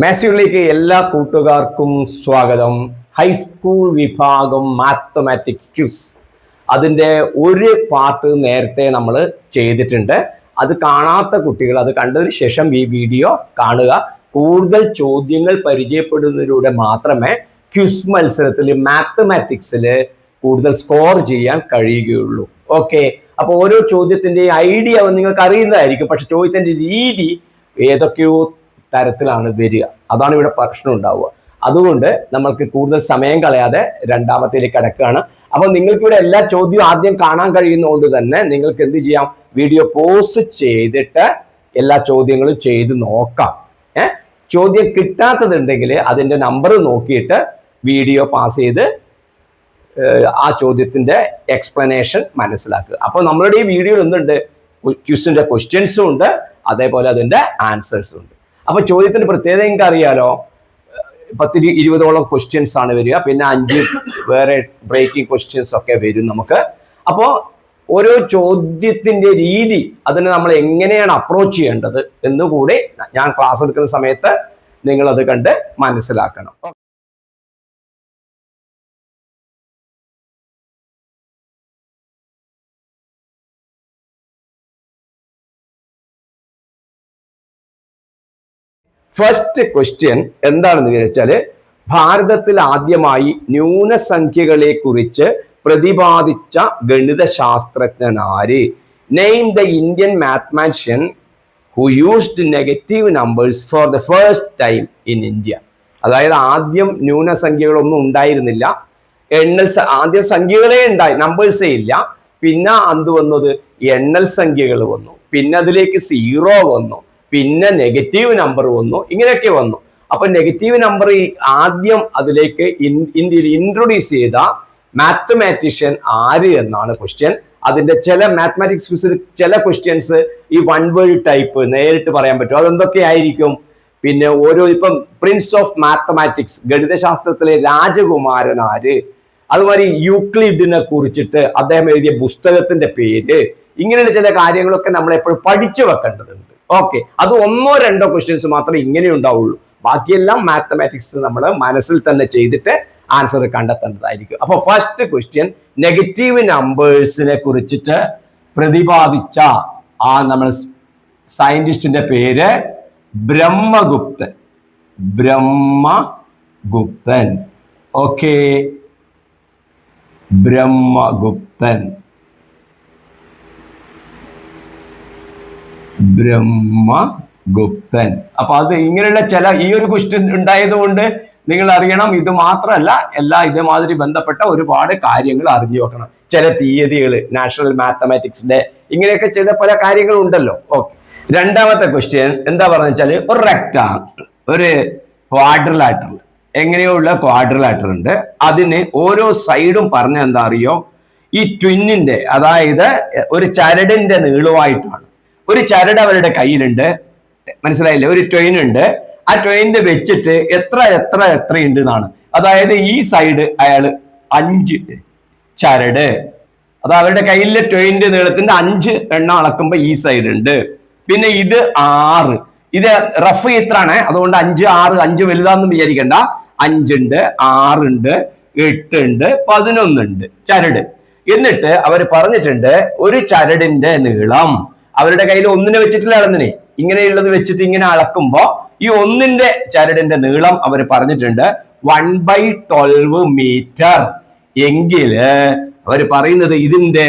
മാത്സിലേക്ക് എല്ലാ കൂട്ടുകാർക്കും സ്വാഗതം. ഹൈസ്കൂൾ വിഭാഗം മാത്തമാറ്റിക്സ് ക്യൂസ് അതിന്റെ ഒരു പാർട്ട് നേരത്തെ നമ്മൾ ചെയ്തിട്ടുണ്ട്. അത് കാണാത്ത കുട്ടികൾ അത് കണ്ടതിന് ശേഷം ഈ വീഡിയോ കാണുക. കൂടുതൽ ചോദ്യങ്ങൾ പരിചയപ്പെടുന്നതിലൂടെ മാത്രമേ ക്യൂസ് മത്സരത്തിൽ മാത്തമാറ്റിക്സിൽ കൂടുതൽ സ്കോർ ചെയ്യാൻ കഴിയുകയുള്ളൂ. ഓക്കെ അപ്പോൾ ഓരോ ചോദ്യത്തിന്റെയും ഐഡിയ നിങ്ങൾക്ക് അറിയുന്നതായിരിക്കും. പക്ഷെ ചോദ്യത്തിന്റെ രീതി ഏതൊക്കെയോ തരത്തിലാണ് വരിക. അതാണ് ഇവിടെ പ്രശ്നം ഉണ്ടാവുക. അതുകൊണ്ട് നമ്മൾക്ക് കൂടുതൽ സമയം കളയാതെ രണ്ടാമത്തേലേക്ക് കിടക്കുകയാണ്. അപ്പോൾ നിങ്ങൾക്ക് ഇവിടെ എല്ലാ ചോദ്യവും ആദ്യം കാണാൻ കഴിയുന്നതുകൊണ്ട് തന്നെ നിങ്ങൾക്ക് എന്ത് ചെയ്യാം? വീഡിയോ പോസ് ചെയ്തിട്ട് എല്ലാ ചോദ്യങ്ങളും ചെയ്ത് നോക്കാം. ഏ? ചോദ്യം കിട്ടാത്തതുണ്ടെങ്കിൽ അതിന്റെ നമ്പർ നോക്കിയിട്ട് വീഡിയോ പാസ് ചെയ്ത് ആ ചോദ്യത്തിന്റെ എക്സ്പ്ലനേഷൻ മനസ്സിലാക്കുക. അപ്പോൾ നമ്മളുടെ ഈ വീഡിയോയിൽ എന്തുണ്ട്? ക്വസ്റ്റ്യൻസും ഉണ്ട്. അതേപോലെ അതിന്റെ ആൻസേഴ്സും ഉണ്ട്. അപ്പൊ ചോദ്യത്തിന്റെ പ്രത്യേകത നിങ്ങൾക്ക് അറിയാലോ. പത്തിരി ഇരുപതോളം ക്വസ്റ്റ്യൻസ് ആണ് വരിക. പിന്നെ അഞ്ച് വേറെ ബ്രേക്കിംഗ് ക്വസ്റ്റ്യൻസ് ഒക്കെ വരും നമുക്ക്. അപ്പോൾ ഓരോ ചോദ്യത്തിന്റെ രീതി അതിന് നമ്മൾ എങ്ങനെയാണ് അപ്രോച്ച് ചെയ്യേണ്ടത് എന്നുകൂടി ഞാൻ ക്ലാസ് എടുക്കുന്ന സമയത്ത് നിങ്ങൾ അത് കണ്ട് മനസ്സിലാക്കണം. ഫസ്റ്റ് ക്വസ്റ്റ്യൻ എന്താണെന്ന് വിചാരിച്ചാൽ ഭാരതത്തിൽ ആദ്യമായി ന്യൂനസംഖ്യകളെ കുറിച്ച് പ്രതിപാദിച്ച ഗണിതശാസ്ത്രജ്ഞൻ ആര്? Name the Indian mathematician who used negative numbers for the first time in India അതായത് ആദ്യം ന്യൂനസംഖ്യകളൊന്നും ഉണ്ടായിരുന്നില്ല. എണ്ണൽ ആദ്യം സംഖ്യകളെ ഉണ്ടായി നമ്പേഴ്സേ ഇല്ല. പിന്നെ അന്ത് വന്നത്? എണ്ണൽ സംഖ്യകൾ വന്നു. പിന്നെ അതിലേക്ക് സീറോ വന്നു. പിന്നെ നെഗറ്റീവ് നമ്പർ വന്നു ഇങ്ങനെയൊക്കെ വന്നു. അപ്പൊ നെഗറ്റീവ് നമ്പർ ആദ്യം അതിലേക്ക് ഇൻട്രൊഡ്യൂസ് ചെയ്ത മാത്തമാറ്റീഷ്യൻ ആര് എന്നാണ് ക്വസ്റ്റ്യൻ അതിന്റെ ചില മാത്തമാറ്റിക്സ് ചില ക്വസ്റ്റ്യൻസ് ഈ വൺ വേർഡ് ടൈപ്പ് നേരിട്ട് പറയാൻ പറ്റും. അതെന്തൊക്കെയായിരിക്കും പിന്നെ ഓരോ ഇപ്പം പ്രിൻസ് ഓഫ് മാത്തമാറ്റിക്സ് ഗണിതശാസ്ത്രത്തിലെ രാജകുമാരൻ ആര്? അതുമാതിരി യൂക്ലിഡിനെ കുറിച്ചിട്ട് അദ്ദേഹം എഴുതിയ പുസ്തകത്തിന്റെ പേര്. ഇങ്ങനെയുള്ള ചില കാര്യങ്ങളൊക്കെ നമ്മൾ എപ്പോഴും പഠിച്ചു വെക്കേണ്ടതുണ്ട്. ഓക്കെ അത് ഒന്നോ രണ്ടോ ക്വസ്റ്റ്യൻസ് മാത്രമേ ഇങ്ങനെ ഉണ്ടാവുള്ളൂ. ബാക്കിയെല്ലാം മാത്തമാറ്റിക്സ് നമ്മൾ മനസ്സിൽ തന്നെ ചെയ്തിട്ട് ആൻസർ കണ്ടെത്തേണ്ടതായിരിക്കും. അപ്പൊ ഫസ്റ്റ് ക്വസ്റ്റ്യൻ നെഗറ്റീവ് നമ്പേഴ്സിനെ കുറിച്ചിട്ട് പ്രതിപാദിച്ച ആ നമ്മൾ സയന്റിസ്റ്റിന്റെ പേര് ബ്രഹ്മഗുപ്തൻ. ബ്രഹ്മഗുപ്തൻ. ഓക്കെ ബ്രഹ്മഗുപ്തൻ. ബ്രഹ്മഗുപ്തൻ. അപ്പൊ അത് ഇങ്ങനെയുള്ള ചില ഈ ഒരു ക്വസ്റ്റ്യൻ ഉണ്ടായതുകൊണ്ട് നിങ്ങൾ അറിയണം ഇത് മാത്രമല്ല എല്ലാ ഇതേമാതിരി ബന്ധപ്പെട്ട ഒരുപാട് കാര്യങ്ങൾ അറിഞ്ഞു വെക്കണം. ചില തീയതികൾ നാഷണൽ മാത്തമാറ്റിക്സിന്റെ ഇങ്ങനെയൊക്കെ ചില പല കാര്യങ്ങളും ഉണ്ടല്ലോ. ഓക്കെ രണ്ടാമത്തെ ക്വസ്റ്റ്യൻ എന്താ പറഞ്ഞു വെച്ചാൽ ഒരു റെക്ടാങ്കിൾ ഒരു ക്വാഡ്രലാറ്റർ എങ്ങനെയുള്ള ക്വാഡ്രിലാറ്റർ ഉണ്ട്. അതിന് ഓരോ സൈഡും പറഞ്ഞ എന്താ അറിയോ? ഈ ട്വിന്നിന്റെ അതായത് ഒരു ചരടിന്റെ നീളമായിട്ടാണ്. ഒരു ചരട് അവരുടെ കയ്യിലുണ്ട്. മനസ്സിലായില്ലേ? ഒരു ട്രെയിൻ ഉണ്ട്. ആ ട്വയിനിന്റെ വെച്ചിട്ട് എത്ര എത്ര എത്രയുണ്ട് എന്നാണ്. അതായത് ഈ സൈഡ് അയാൾ അഞ്ച് ചരട്. അത് അവരുടെ കയ്യിലെ ട്വയിന്റെ നീളത്തിന്റെ അഞ്ച് എണ്ണം അളക്കുമ്പോൾ ഈ സൈഡ് ഉണ്ട്. പിന്നെ ഇത് ആറ്. ഇത് റഫ് ഇത്രാണ്. അതുകൊണ്ട് അഞ്ച് ആറ് അഞ്ച് വലുതാന്ന് വിചാരിക്കണ്ട. അഞ്ചുണ്ട് ആറുണ്ട് എട്ടുണ്ട് പതിനൊന്നുണ്ട് ചരട്. എന്നിട്ട് അവർ പറഞ്ഞിട്ടുണ്ട് ഒരു ചരടിന്റെ നീളം അവരുടെ കയ്യിൽ ഒന്നിനെ വെച്ചിട്ടില്ല അളന്നിനെ ഇങ്ങനെയുള്ളത് വെച്ചിട്ട് ഇങ്ങനെ അളക്കുമ്പോ ഈ ഒന്നിന്റെ ചരടിന്റെ നീളം അവർ പറഞ്ഞിട്ടുണ്ട് വൺ ബൈ ട്വൽവ് മീറ്റർ എങ്കിൽ അവർ പറയുന്നത് ഇതിന്റെ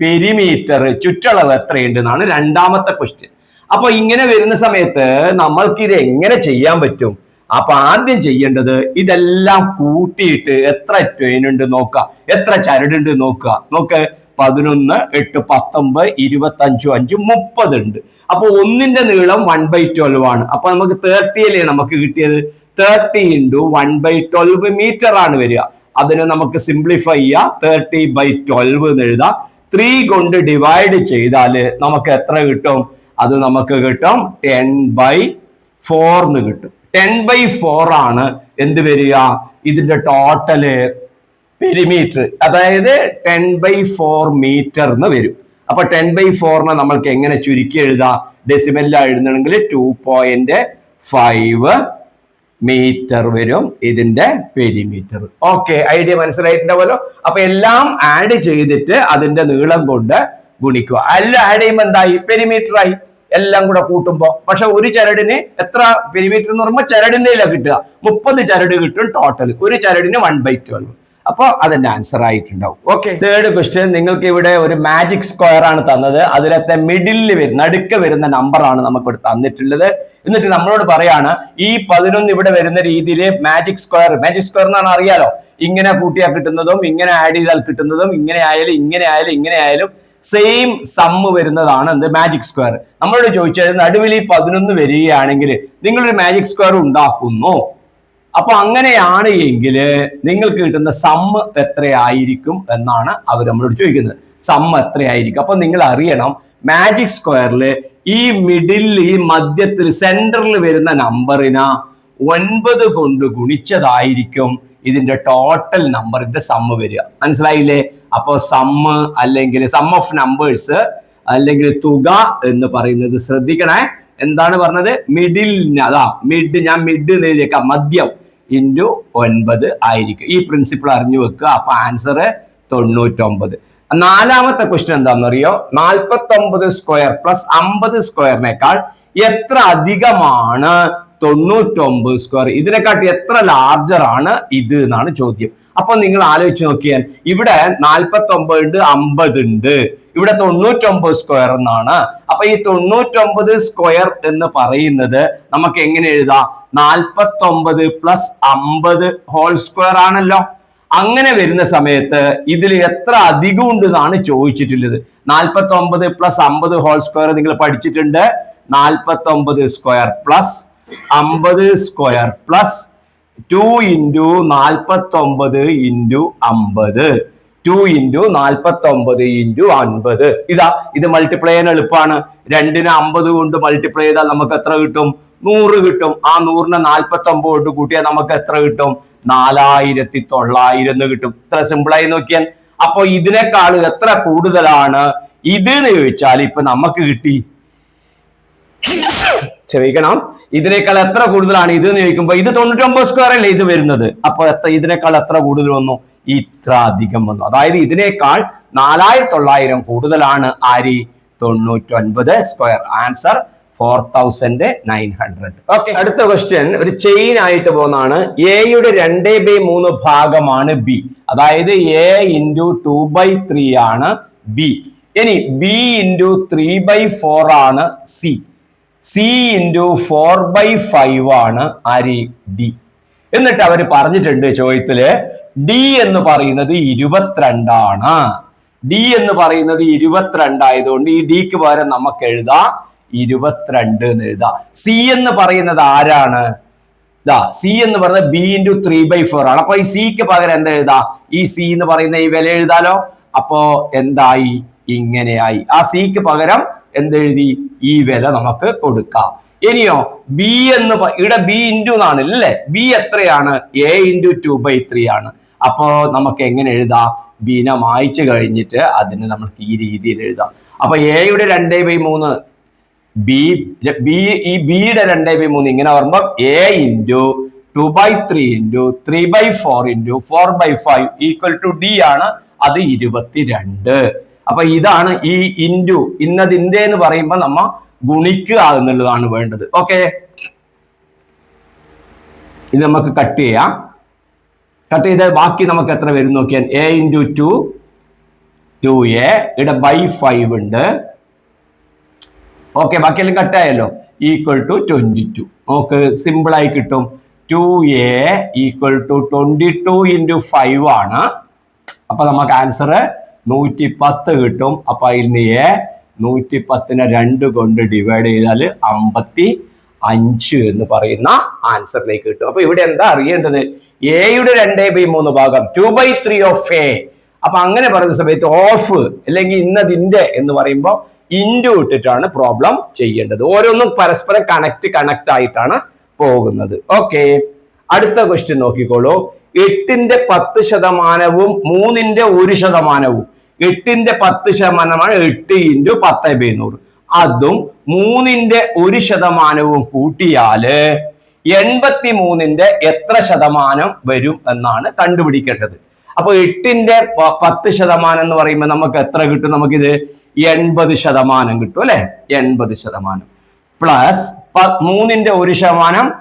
പെരിമീറ്റർ ചുറ്റളവ് എത്രയുണ്ട് എന്നാണ് രണ്ടാമത്തെ ക്വസ്റ്റ്യൻ അപ്പൊ ഇങ്ങനെ വരുന്ന സമയത്ത് നമ്മൾക്ക് ഇത് എങ്ങനെ ചെയ്യാൻ പറ്റും? അപ്പൊ ആദ്യം ചെയ്യേണ്ടത് ഇതെല്ലാം കൂട്ടിയിട്ട് എത്ര ട്വൈനുണ്ട് നോക്കുക. എത്ര ചരടുണ്ട് നോക്കുക. നോക്ക് പതിനൊന്ന് എട്ട് പത്തൊമ്പത് ഇരുപത്തി അഞ്ചും അഞ്ചും മുപ്പത് ഉണ്ട്. അപ്പൊ ഒന്നിന്റെ നീളം വൺ ബൈ ട്വൽവ് ആണ്. അപ്പൊ നമുക്ക് തേർട്ടി അല്ലേ നമുക്ക് കിട്ടിയത് thirty into one by twelve metre ആണ് വരിക. അതിനെ നമുക്ക് സിംപ്ലിഫൈ ചെയ്യാം. തേർട്ടി ബൈ ട്വൽവ് എന്ന് എഴുതാം. ത്രീ കൊണ്ട് ഡിവൈഡ് ചെയ്താൽ നമുക്ക് എത്ര കിട്ടും? അത് നമുക്ക് കിട്ടും ടെൻ ബൈ ഫോർന്ന് കിട്ടും. ടെൻ ബൈ ഫോർ ആണ് എന്ത് വരിക? ഇതിന്റെ ടോട്ടൽ പെരിമീറ്റർ അതായത് ടെൻ ബൈ ഫോർ മീറ്റർ എന്ന് വരും. അപ്പൊ ടെൻ ബൈ ഫോറിനെ നമ്മൾക്ക് എങ്ങനെ ചുരുക്കി എഴുതാം? ഡെസിമലിൽ എഴുതണമെങ്കിൽ ടു പോയിന്റ് ഫൈവ് മീറ്റർ വരും ഇതിന്റെ പെരിമീറ്റർ ഓക്കെ ഐഡിയ മനസ്സിലായിട്ടുണ്ടാവുമല്ലോ? അപ്പൊ എല്ലാം ആഡ് ചെയ്തിട്ട് അതിന്റെ നീളം കൊണ്ട് ഗുണിക്കുക. എല്ലാം ആഡ് ചെയ്യുമ്പോൾ എന്തായി? പെരിമീറ്റർ ആയി. എല്ലാം കൂടെ കൂട്ടുമ്പോ. പക്ഷെ ഒരു ചരടിന് എത്ര പെരിമീറ്റർ എന്ന് പറയുമ്പോൾ ചരടിന്റെ കിട്ടുക? മുപ്പത് ചരട് കിട്ടും ടോട്ടൽ ഒരു ചരടിന് വൺ ബൈ ട്വൽവ് അപ്പൊ അതിന്റെ ആൻസർ ആയിട്ടുണ്ടാവും. ഓക്കെ തേർഡ് ക്വസ്റ്റ്യൻ നിങ്ങൾക്ക് ഇവിടെ ഒരു മാജിക് സ്ക്വയർ ആണ് തന്നത്. അതിലത്തെ മിഡിലിൽ വരുന്ന നടുക്ക് വരുന്ന നമ്പർ ആണ് നമുക്ക് ഇവിടെ തന്നിട്ടുള്ളത്. എന്നിട്ട് നമ്മളോട് പറയാണ് ഈ പതിനൊന്ന് ഇവിടെ വരുന്ന രീതിയിൽ മാജിക് സ്ക്വയർ മാജിക് സ്ക്വയർ എന്നാണ് അറിയാലോ? ഇങ്ങനെ കൂട്ടിയാൽ കിട്ടുന്നതും ഇങ്ങനെ ആഡ് ചെയ്താൽ കിട്ടുന്നതും ഇങ്ങനെ ആയാലും ഇങ്ങനെ ആയാലും ഇങ്ങനെ ആയാലും സെയിം സമ്മ് വരുന്നതാണ് എന്ത്? മാജിക് സ്ക്വയർ നമ്മളോട് ചോദിച്ചാൽ നടുവിൽ ഈ പതിനൊന്ന് വരികയാണെങ്കിൽ നിങ്ങളൊരു മാജിക് സ്ക്വയർ ഉണ്ടാക്കുന്നു. അപ്പൊ അങ്ങനെയാണ് എങ്കിൽ നിങ്ങൾക്ക് കിട്ടുന്ന സമ്മ് എത്രയായിരിക്കും എന്നാണ് അവർ നമ്മളോട് ചോദിക്കുന്നത്. സമ്മ് എത്രയായിരിക്കും? അപ്പൊ നിങ്ങൾ അറിയണം മാജിക് സ്ക്വയറിൽ ഈ മിഡിൽ ഈ മധ്യത്തിൽ സെന്ററിൽ വരുന്ന നമ്പറിന ഒൻപത് കൊണ്ട് ഗുണിച്ചതായിരിക്കും ഇതിന്റെ ടോട്ടൽ നമ്പറിന്റെ സമ്മ് വരിക. മനസ്സിലായില്ലേ? അപ്പോ സമ്മ് അല്ലെങ്കിൽ സം ഓഫ് നമ്പേഴ്സ് അല്ലെങ്കിൽ തുക എന്ന് പറയുന്നത് ശ്രദ്ധിക്കണേ. എന്താണ് പറഞ്ഞത്? മിഡിൽ അതാ മിഡ് ഞാൻ മിഡ് എഴുതിയേക്കാം. മദ്യം ഇന്റു ഒൻപത് ആയിരിക്കും. ഈ പ്രിൻസിപ്പിൾ അറിഞ്ഞു വെക്കുക. അപ്പൊ ആൻസർ തൊണ്ണൂറ്റൊമ്പത്. നാലാമത്തെ ക്വസ്റ്റ്യൻ എന്താണെന്നറിയോ? നാൽപ്പത്തി ഒമ്പത് സ്ക്വയർ പ്ലസ് അമ്പത് സ്ക്വയറിനേക്കാൾ എത്ര അധികമാണ്? തൊണ്ണൂറ്റൊമ്പത് സ്ക്വയർ ഇതിനെക്കാട്ടി എത്ര ലാർജർ ആണ് ഇത് എന്നാണ് ചോദ്യം. അപ്പൊ നിങ്ങൾ ആലോചിച്ച് നോക്കിയാൽ ഇവിടെ നാൽപ്പത്തൊമ്പത് ഉണ്ട് അമ്പത് ഉണ്ട്. ഇവിടെ തൊണ്ണൂറ്റൊമ്പത് സ്ക്വയർ എന്നാണ്. അപ്പൊ ഈ തൊണ്ണൂറ്റൊമ്പത് സ്ക്വയർ എന്ന് പറയുന്നത് നമുക്ക് എങ്ങനെ എഴുതാം? നാൽപ്പത്തൊമ്പത് പ്ലസ് അമ്പത് ഹോൾ സ്ക്വയർ ആണല്ലോ. അങ്ങനെ വരുന്ന സമയത്ത് ഇതിൽ എത്ര അധികം ഉണ്ട് എന്നാണ് ചോദിച്ചിട്ടുള്ളത്. നാൽപ്പത്തി ഒമ്പത് പ്ലസ് അമ്പത് ഹോൾ സ്ക്വയർ നിങ്ങൾ പഠിച്ചിട്ടുണ്ട്. നാൽപ്പത്തി ഒമ്പത് സ്ക്വയർ പ്ലസ് അമ്പത് സ്ക്വയർ പ്ലസ് ടു ഇന്റു നാൽപ്പത്തി ഒമ്പത് ഇന്റു അമ്പത്. ടു ഇന്റു നാൽപ്പത്തി ഒമ്പത് ഇന്റു അൻപത്. ഇതാ ഇത് മൾട്ടിപ്ലൈ ചെയ്യാൻ എളുപ്പമാണ് രണ്ടിന് അമ്പത് കൊണ്ട് മൾട്ടിപ്ലൈ ചെയ്താൽ നമുക്ക് എത്ര കിട്ടും? നൂറ് കിട്ടും. ആ നൂറിനെ നാൽപ്പത്തി ഒമ്പത് കൊണ്ട് കൂട്ടിയാൽ നമുക്ക് എത്ര കിട്ടും? നാലായിരത്തി തൊള്ളായിരം കിട്ടും. ഇത്ര സിമ്പിളായി നോക്കിയാൽ. അപ്പൊ ഇതിനേക്കാൾ എത്ര കൂടുതലാണ്? ഇത് എന്ന് ചോദിച്ചാൽ ഇപ്പൊ നമുക്ക് കിട്ടി. ക്ഷമിക്കണം. ഇതിനേക്കാൾ എത്ര കൂടുതലാണ്? ഇത് എന്ന് ചോദിക്കുമ്പോൾ ഇത് തൊണ്ണൂറ്റൊമ്പത് സ്ക്വയർ അല്ലേ ഇത് വരുന്നത്? അപ്പൊ ഇതിനേക്കാൾ എത്ര കൂടുതൽ വന്നു? ഇത്ര അധികം വന്നു. അതായത് ഇതിനേക്കാൾ നാലായിരത്തി തൊള്ളായിരം കൂടുതലാണ് ആരി? തൊണ്ണൂറ്റൊൻപത് square answer four thousand nine hundred okay അടുത്ത ക്വസ്റ്റ്യൻ ഒരു ചെയിൻ ആയിട്ട് പോകുന്നതാണ്. എയുടെ രണ്ടേ ബൈ മൂന്ന് ഭാഗമാണ് ബി അതായത് A into two by three ആണ് ബി ഇനി B into three by four ആണ് C C into four by five ആണ് ആരി? ഡി എന്നിട്ട് അവർ പറഞ്ഞിട്ടുണ്ട് ചോദ്യത്തിൽ ഡി എന്ന് പറയുന്നത് ഇരുപത്തിരണ്ടാണ്. ഡി എന്ന് പറയുന്നത് ഇരുപത്തിരണ്ടായതുകൊണ്ട് ഈ ഡിക്ക് പകരം നമുക്ക് എഴുതാം ഇരുപത്തിരണ്ട് എന്ന് എഴുതാം. സി എന്ന് പറയുന്നത് ആരാണ്? ഇതാ സി എന്ന് പറയുന്നത് B into three by four ആണ്. അപ്പൊ ഈ സിക്ക് പകരം എന്താ എഴുതാ? ഈ സി എന്ന് പറയുന്ന ഈ വില എഴുതാലോ? അപ്പോ എന്തായി? ഇങ്ങനെയായി. ആ സിക്ക് പകരം എന്തെഴുതി ഈ വില നമുക്ക് കൊടുക്കാം. ഇനിയോ ബി എന്ന് ഇവിടെ ബി ഇന്റു എന്നാണ് അല്ലേ ബി എത്രയാണ്? A into two by three ആണ്. അപ്പോ നമുക്ക് എങ്ങനെ എഴുതാം? ബീന മായ്ച്ചു കഴിഞ്ഞിട്ട് അതിന് നമുക്ക് ഈ രീതിയിൽ എഴുതാം. അപ്പൊ എയുടെ രണ്ടേ ബൈ മൂന്ന് ബി ബി ഈ ബിയുടെ രണ്ടേ ബൈ മൂന്ന് ഇങ്ങനെ പറയുമ്പോൾ A into two by three into three by four into four by five equal to D ആണ് അത് ഇരുപത്തിരണ്ട്. അപ്പൊ ഇതാണ് ഈ ഇന്റു ഇന്നതിന്റെ എന്ന് പറയുമ്പോൾ നമ്മ ഗുണിക്കുക എന്നുള്ളതാണ് വേണ്ടത്. ഓക്കെ ഇത് നമുക്ക് കട്ട് ചെയ്യാം. കട്ട് ചെയ്ത് ബാക്കി നമുക്ക് എത്ര വരും നോക്കിയാൽ A into two two A ഇവിടെ ബൈ ഫൈവ് ഉണ്ട്. ഓക്കെ ബാക്കിയെല്ലാം കട്ടായല്ലോ ഈക്വൽ ടു ട്വന്റി ടു നമുക്ക് സിമ്പിൾ ആയി കിട്ടും. Two A equal to twenty two into five ആണ്. അപ്പൊ നമുക്ക് ആൻസർ നൂറ്റി പത്ത് കിട്ടും. അപ്പൊ അതിൽ നിന്ന് എ നൂറ്റി പത്തിനെ രണ്ട് കൊണ്ട് ഡിവൈഡ് ചെയ്താൽ അമ്പത്തി അഞ്ച് എന്ന് പറയുന്ന ആൻസറിലേക്ക് കിട്ടും. അപ്പൊ ഇവിടെ എന്താ അറിയേണ്ടത്? എയുടെ രണ്ടേ ബൈ മൂന്ന് ഭാഗം two by three of A അപ്പൊ അങ്ങനെ പറയുന്ന സമയത്ത് ഓഫ് അല്ലെങ്കിൽ ഇന്നതിന്റെ എന്ന് പറയുമ്പോൾ ഇൻഡു ഇട്ടിട്ടാണ് പ്രോബ്ലം ചെയ്യേണ്ടത്. ഓരോന്നും പരസ്പരം കണക്ട് കണക്ട് ആയിട്ടാണ് പോകുന്നത്. ഓക്കെ അടുത്ത ക്വസ്റ്റ്യൻ നോക്കിക്കോളൂ. എട്ടിന്റെ പത്ത് ശതമാനവും മൂന്നിന്റെ ഒരു ശതമാനവും. എട്ടിന്റെ പത്ത് ശതമാനമാണ് എട്ട് ഇന്റു പത്ത് ബൈ നൂറ്. അതും മൂന്നിന്റെ ഒരു ശതമാനവും കൂട്ടിയാൽ എൺപത്തി മൂന്നിന്റെ എത്ര ശതമാനം വരും എന്നാണ് കണ്ടുപിടിക്കേണ്ടത്. അപ്പൊ എട്ടിന്റെ പത്ത് ശതമാനം എന്ന് പറയുമ്പോൾ നമുക്ക് എത്ര കിട്ടും? നമുക്കിത് എൺപത് ശതമാനം കിട്ടും അല്ലെ? എൺപത് ശതമാനം. പ്ലസ് മൂന്നിന്റെ ഒരു ശതമാനം